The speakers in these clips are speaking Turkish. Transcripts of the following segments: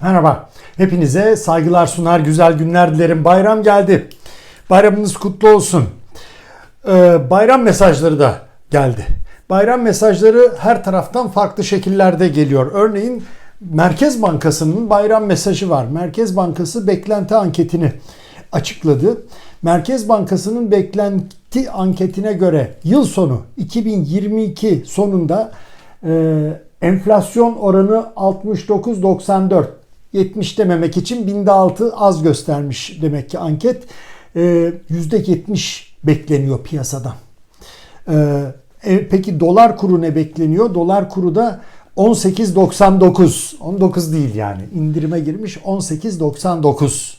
Merhaba. Hepinize saygılar sunar, güzel günler dilerim. Bayram geldi. Bayramınız kutlu olsun. Ee, bayram mesajları da geldi. Bayram mesajları her taraftan farklı şekillerde geliyor. Örneğin Merkez Bankası'nın bayram mesajı var. Merkez Bankası beklenti anketini açıkladı. Merkez Bankası'nın beklenti anketine göre yıl sonu 2022 sonunda e, enflasyon oranı 69.94. 70 dememek için binde altı az göstermiş demek ki anket. E, %70 bekleniyor piyasadan. E, e, peki dolar kuru ne bekleniyor? Dolar kuru da 18.99. 19 değil yani. İndirime girmiş 18.99.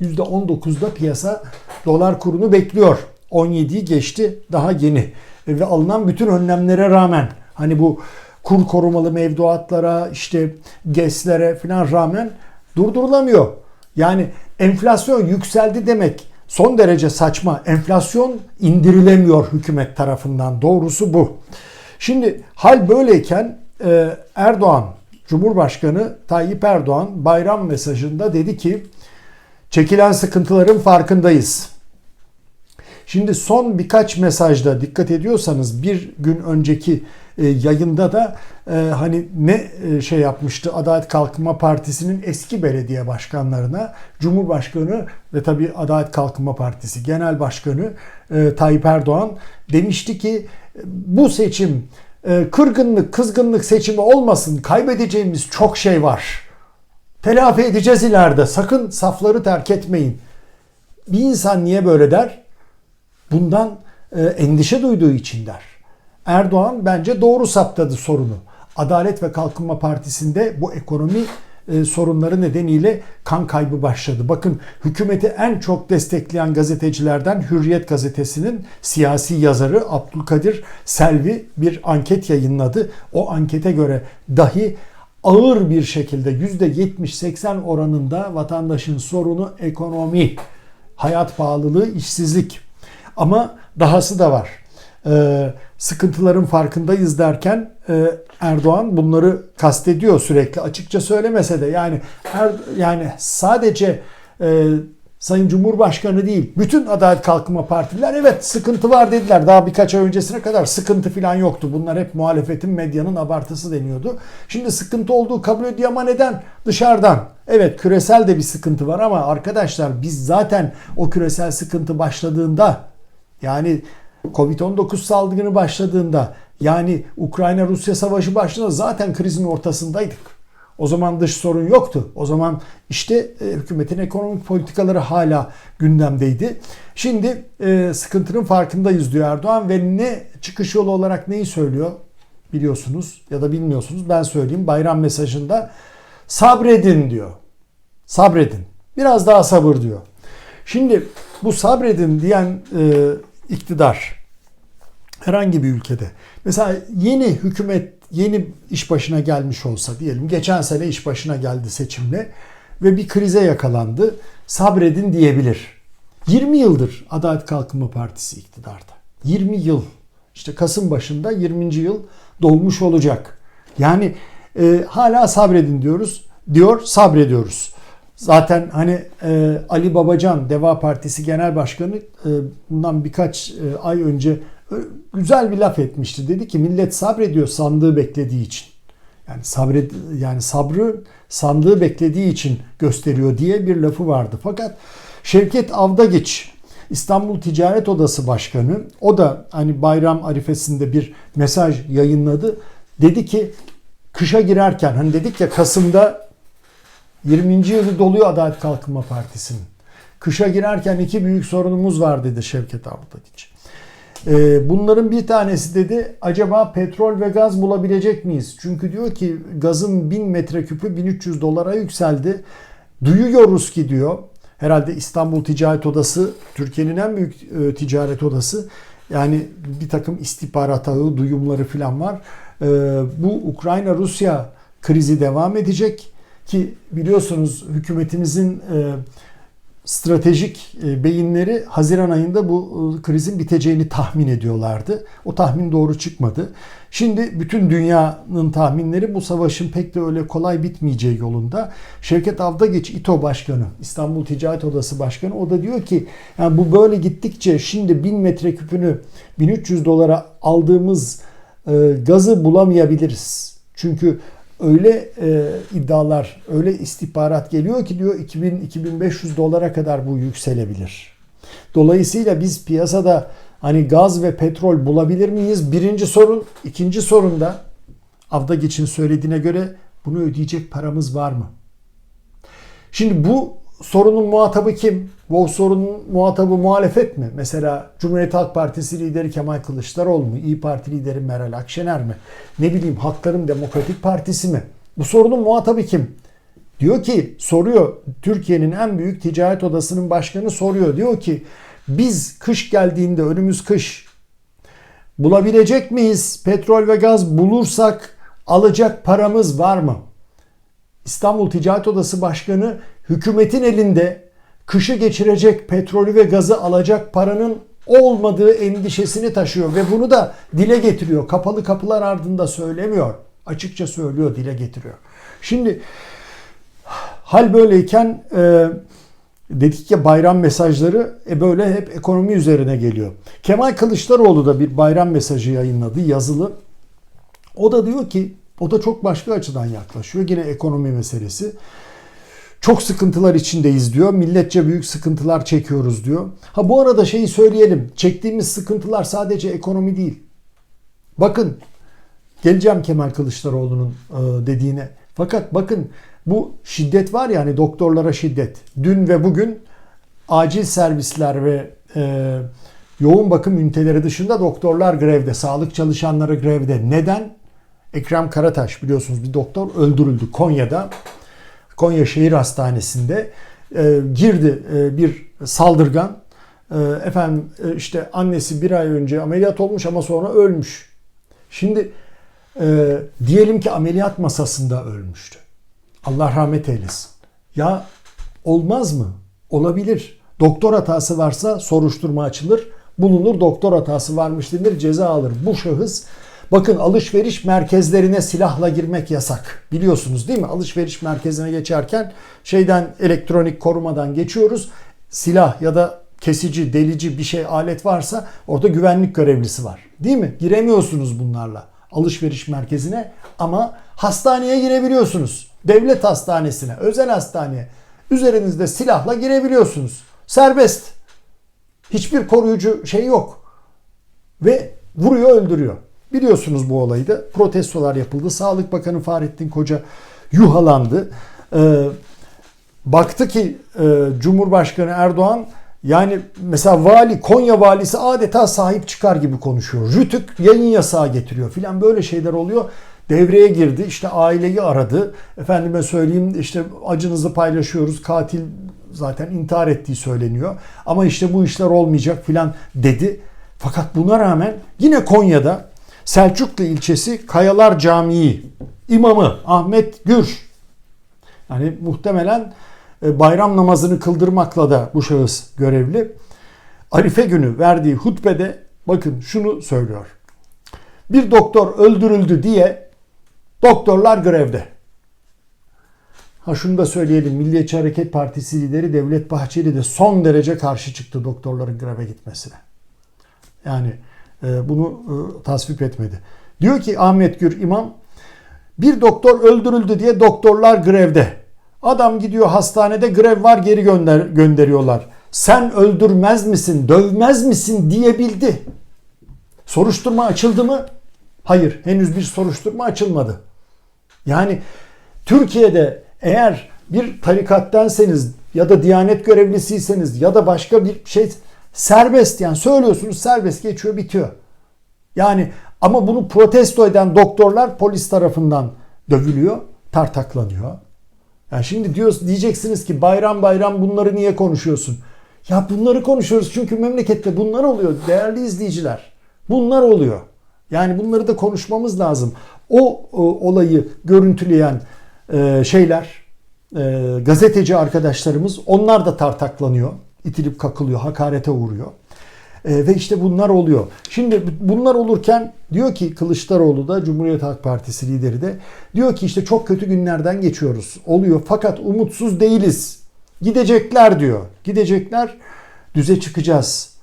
%19'da piyasa dolar kurunu bekliyor. 17'yi geçti daha yeni. Ve alınan bütün önlemlere rağmen hani bu kur korumalı mevduatlara işte GES'lere falan rağmen durdurulamıyor. Yani enflasyon yükseldi demek son derece saçma. Enflasyon indirilemiyor hükümet tarafından. Doğrusu bu. Şimdi hal böyleyken e, Erdoğan, Cumhurbaşkanı Tayyip Erdoğan bayram mesajında dedi ki çekilen sıkıntıların farkındayız. Şimdi son birkaç mesajda dikkat ediyorsanız bir gün önceki e, yayında da e, hani ne e, şey yapmıştı Adalet Kalkınma Partisi'nin eski belediye başkanlarına Cumhurbaşkanı ve tabii Adalet Kalkınma Partisi Genel Başkanı Tayyip Erdoğan demişti ki bu seçim kırgınlık, kızgınlık seçimi olmasın. Kaybedeceğimiz çok şey var. Telafi edeceğiz ileride. Sakın safları terk etmeyin. Bir insan niye böyle der? Bundan endişe duyduğu için der. Erdoğan bence doğru saptadı sorunu. Adalet ve Kalkınma Partisi'nde bu ekonomi e, sorunları nedeniyle kan kaybı başladı. Bakın hükümeti en çok destekleyen gazetecilerden Hürriyet gazetesinin siyasi yazarı Abdülkadir Selvi bir anket yayınladı. O ankete göre dahi ağır bir şekilde %70-80 oranında vatandaşın sorunu ekonomi, hayat pahalılığı, işsizlik. Ama dahası da var e, sıkıntıların farkındayız derken e, Erdoğan bunları kastediyor sürekli açıkça söylemese de yani er, yani sadece e, Sayın Cumhurbaşkanı değil bütün Adalet Kalkınma Partiler evet sıkıntı var dediler. Daha birkaç ay öncesine kadar sıkıntı falan yoktu. Bunlar hep muhalefetin medyanın abartısı deniyordu. Şimdi sıkıntı olduğu kabul ediyor ama neden? Dışarıdan. Evet küresel de bir sıkıntı var ama arkadaşlar biz zaten o küresel sıkıntı başladığında yani Covid-19 salgını başladığında yani Ukrayna-Rusya savaşı başladığında zaten krizin ortasındaydık. O zaman dış sorun yoktu. O zaman işte e, hükümetin ekonomik politikaları hala gündemdeydi. Şimdi e, sıkıntının farkındayız diyor Erdoğan ve ne çıkış yolu olarak neyi söylüyor biliyorsunuz ya da bilmiyorsunuz. Ben söyleyeyim bayram mesajında sabredin diyor. Sabredin. Biraz daha sabır diyor. Şimdi bu sabredin diyen e, iktidar herhangi bir ülkede mesela yeni hükümet yeni iş başına gelmiş olsa diyelim geçen sene iş başına geldi seçimle ve bir krize yakalandı sabredin diyebilir. 20 yıldır Adalet Kalkınma Partisi iktidarda. 20 yıl. İşte Kasım başında 20. yıl dolmuş olacak. Yani e, hala sabredin diyoruz. Diyor sabrediyoruz. Zaten hani e, Ali Babacan Deva Partisi Genel Başkanı e, bundan birkaç e, ay önce e, güzel bir laf etmişti. Dedi ki millet sabrediyor sandığı beklediği için. Yani sabret yani sabrı sandığı beklediği için gösteriyor diye bir lafı vardı. Fakat Şevket Avdagiç İstanbul Ticaret Odası Başkanı o da hani bayram arifesinde bir mesaj yayınladı. Dedi ki kışa girerken hani dedik ya Kasım'da 20. yılı doluyor Adalet Kalkınma Partisi'nin. Kışa girerken iki büyük sorunumuz var dedi Şevket Avdagiç. Ee, bunların bir tanesi dedi acaba petrol ve gaz bulabilecek miyiz? Çünkü diyor ki gazın 1000 metreküpü 1300 dolara yükseldi. Duyuyoruz ki diyor herhalde İstanbul Ticaret Odası Türkiye'nin en büyük e, ticaret odası. Yani bir takım istihbarat ağı, duyumları falan var. Ee, bu Ukrayna-Rusya krizi devam edecek ki biliyorsunuz hükümetimizin e, stratejik e, beyinleri Haziran ayında bu e, krizin biteceğini tahmin ediyorlardı. O tahmin doğru çıkmadı. Şimdi bütün dünyanın tahminleri bu savaşın pek de öyle kolay bitmeyeceği yolunda. Şevket Avdageç İTO Başkanı, İstanbul Ticaret Odası Başkanı o da diyor ki yani bu böyle gittikçe şimdi 1000 metreküpünü 1300 dolara aldığımız e, gazı bulamayabiliriz. Çünkü öyle e, iddialar, öyle istihbarat geliyor ki diyor 2000-2500 dolara kadar bu yükselebilir. Dolayısıyla biz piyasada hani gaz ve petrol bulabilir miyiz? Birinci sorun. ikinci sorunda Avdagiç'in söylediğine göre bunu ödeyecek paramız var mı? Şimdi bu sorunun muhatabı kim? Bu sorunun muhatabı muhalefet mi? Mesela Cumhuriyet Halk Partisi lideri Kemal Kılıçdaroğlu mu? İyi Parti lideri Meral Akşener mi? Ne bileyim Halkların Demokratik Partisi mi? Bu sorunun muhatabı kim? Diyor ki soruyor Türkiye'nin en büyük ticaret odasının başkanı soruyor. Diyor ki biz kış geldiğinde önümüz kış bulabilecek miyiz? Petrol ve gaz bulursak alacak paramız var mı? İstanbul Ticaret Odası Başkanı hükümetin elinde kışı geçirecek petrolü ve gazı alacak paranın olmadığı endişesini taşıyor ve bunu da dile getiriyor. Kapalı kapılar ardında söylemiyor. Açıkça söylüyor, dile getiriyor. Şimdi hal böyleyken e, dedik ya bayram mesajları e, böyle hep ekonomi üzerine geliyor. Kemal Kılıçdaroğlu da bir bayram mesajı yayınladı yazılı. O da diyor ki o da çok başka açıdan yaklaşıyor. Yine ekonomi meselesi. Çok sıkıntılar içindeyiz diyor. Milletçe büyük sıkıntılar çekiyoruz diyor. Ha bu arada şeyi söyleyelim. Çektiğimiz sıkıntılar sadece ekonomi değil. Bakın geleceğim Kemal Kılıçdaroğlu'nun e, dediğine. Fakat bakın bu şiddet var ya hani doktorlara şiddet. Dün ve bugün acil servisler ve e, yoğun bakım üniteleri dışında doktorlar grevde, sağlık çalışanları grevde. Neden? Ekrem Karataş biliyorsunuz bir doktor öldürüldü Konya'da. Konya Şehir Hastanesi'nde e, girdi e, bir saldırgan. E, efendim e, işte annesi bir ay önce ameliyat olmuş ama sonra ölmüş. Şimdi e, diyelim ki ameliyat masasında ölmüştü. Allah rahmet eylesin. Ya olmaz mı? Olabilir. Doktor hatası varsa soruşturma açılır. Bulunur doktor hatası varmış denir ceza alır. Bu şahıs Bakın alışveriş merkezlerine silahla girmek yasak. Biliyorsunuz değil mi? Alışveriş merkezine geçerken şeyden elektronik korumadan geçiyoruz. Silah ya da kesici, delici bir şey alet varsa orada güvenlik görevlisi var. Değil mi? Giremiyorsunuz bunlarla alışveriş merkezine ama hastaneye girebiliyorsunuz. Devlet hastanesine, özel hastaneye üzerinizde silahla girebiliyorsunuz. Serbest. Hiçbir koruyucu şey yok. Ve vuruyor öldürüyor. Biliyorsunuz bu olayı da. Protestolar yapıldı. Sağlık Bakanı Fahrettin Koca yuhalandı. Ee, baktı ki e, Cumhurbaşkanı Erdoğan yani mesela vali Konya valisi adeta sahip çıkar gibi konuşuyor. Rütük yayın yasağı getiriyor filan böyle şeyler oluyor. Devreye girdi işte aileyi aradı. Efendime söyleyeyim işte acınızı paylaşıyoruz. Katil zaten intihar ettiği söyleniyor. Ama işte bu işler olmayacak filan dedi. Fakat buna rağmen yine Konya'da Selçuklu ilçesi Kayalar Camii imamı Ahmet Gür yani muhtemelen e, bayram namazını kıldırmakla da bu şahıs görevli. Arife günü verdiği hutbede bakın şunu söylüyor. Bir doktor öldürüldü diye doktorlar grevde. Ha şunu da söyleyelim. Milliyetçi Hareket Partisi lideri Devlet Bahçeli de son derece karşı çıktı doktorların greve gitmesine. Yani bunu e, tasvip etmedi. Diyor ki Ahmet Gür İmam bir doktor öldürüldü diye doktorlar grevde. Adam gidiyor hastanede grev var geri gönder gönderiyorlar. Sen öldürmez misin, dövmez misin diyebildi. Soruşturma açıldı mı? Hayır, henüz bir soruşturma açılmadı. Yani Türkiye'de eğer bir tarikattenseniz ya da diyanet görevlisiyseniz ya da başka bir şey Serbest yani söylüyorsunuz serbest geçiyor bitiyor. Yani ama bunu protesto eden doktorlar polis tarafından dövülüyor, tartaklanıyor. Yani şimdi diyoruz diyeceksiniz ki bayram bayram bunları niye konuşuyorsun? Ya bunları konuşuyoruz çünkü memlekette bunlar oluyor değerli izleyiciler. Bunlar oluyor. Yani bunları da konuşmamız lazım. O, o olayı görüntüleyen e, şeyler, e, gazeteci arkadaşlarımız onlar da tartaklanıyor. İtilip kakılıyor, hakarete uğruyor. E, ve işte bunlar oluyor. Şimdi bunlar olurken diyor ki Kılıçdaroğlu da Cumhuriyet Halk Partisi lideri de diyor ki işte çok kötü günlerden geçiyoruz. Oluyor fakat umutsuz değiliz. Gidecekler diyor. Gidecekler. Düze çıkacağız.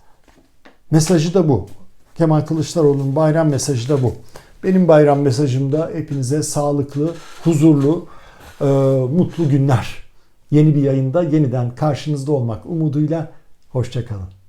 Mesajı da bu. Kemal Kılıçdaroğlu'nun bayram mesajı da bu. Benim bayram mesajım da hepinize sağlıklı, huzurlu, e, mutlu günler. Yeni bir yayında yeniden karşınızda olmak umuduyla hoşçakalın.